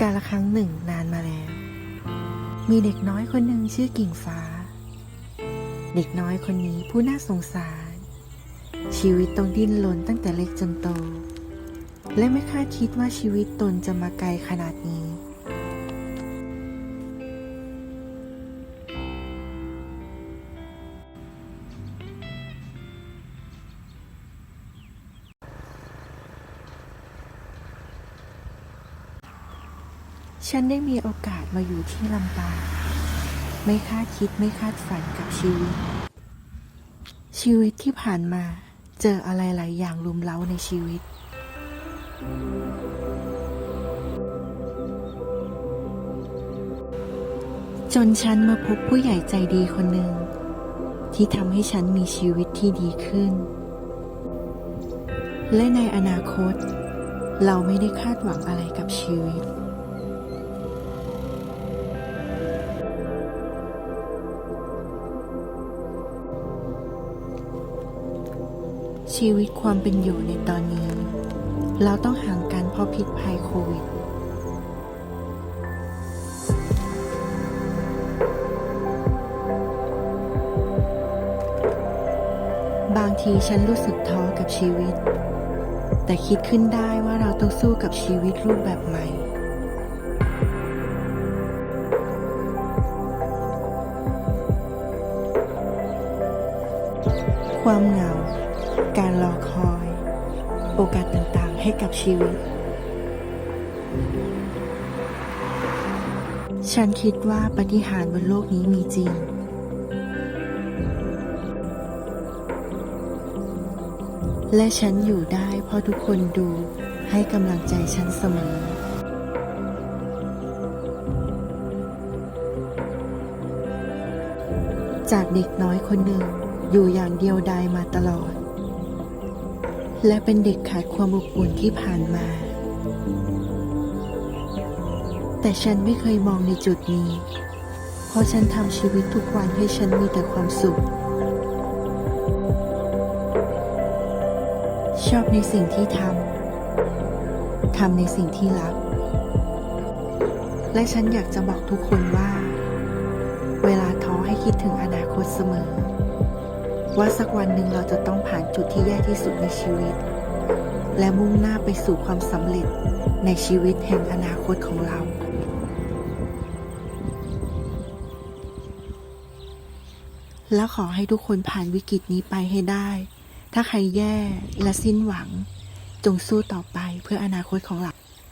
กาลครั้งหนึ่งนานมาแล้ว มีเด็กน้อยคนหนึ่งชื่อกิ่งฟ้า เด็กน้อยคนนี้ผู้น่าสงสาร ชีวิตต้องดิ้นรนตั้งแต่เล็กจนโต และไม่คาดคิดว่าชีวิตตนจะมาไกลขนาดนี้ ฉันได้มีโอกาสมาอยู่ที่ลำปาง ไม่คาดคิดไม่คาดฝันกับชีวิต ชีวิตที่ผ่านมาเจออะไรหลายอย่างลุมเล้าในชีวิต จนฉันมาพบผู้ใหญ่ใจดีคนหนึ่ง ที่ทำให้ฉันมีชีวิตที่ดีขึ้น และในอนาคต เราไม่ได้คาดหวังอะไรกับชีวิต ชีวิตความเป็นอยู่ในตอนนี้ เราต้องห่างกันเพราะพิษภัยโควิด บางทีฉันรู้สึกท้อกับชีวิต แต่คิดขึ้นได้ว่าเราต้องสู้กับชีวิตรูปแบบใหม่ความเหงา การรอคอย โอกาสต่างๆให้กับชีวิต ฉันคิดว่าปาฏิหารย์บนโลกนี้มีจริง และฉันอยู่ได้เพราะทุกคนดูให้กำลังใจฉันเสมอ จากเด็กน้อยคนหนึ่งอยู่อย่างเดียวดายมาตลอด และเป็นเด็กขาดความอบอุ่นที่ผ่านมา แต่ฉันไม่เคยมองในจุดนี้ เพราะฉันทำชีวิตทุกวันให้ฉันมีแต่ความสุข ชอบในสิ่งที่ทำ ทำในสิ่งที่รัก และฉันอยากจะบอกทุกคนว่า เวลาท้อให้คิดถึงอนาคตเสมอ ว่าสักวันหนึ่งเราจะต้องผ่านจุดที่แย่ที่สุดในชีวิต และมุ่งหน้าไปสู่ความสำเร็จในชีวิตแห่งอนาคตของเรา แล้วขอให้ทุกคนผ่านวิกฤตนี้ไปให้ได้ ถ้าใครแย่และสิ้นหวัง จงสู้ต่อไปเพื่ออนาคตของเรา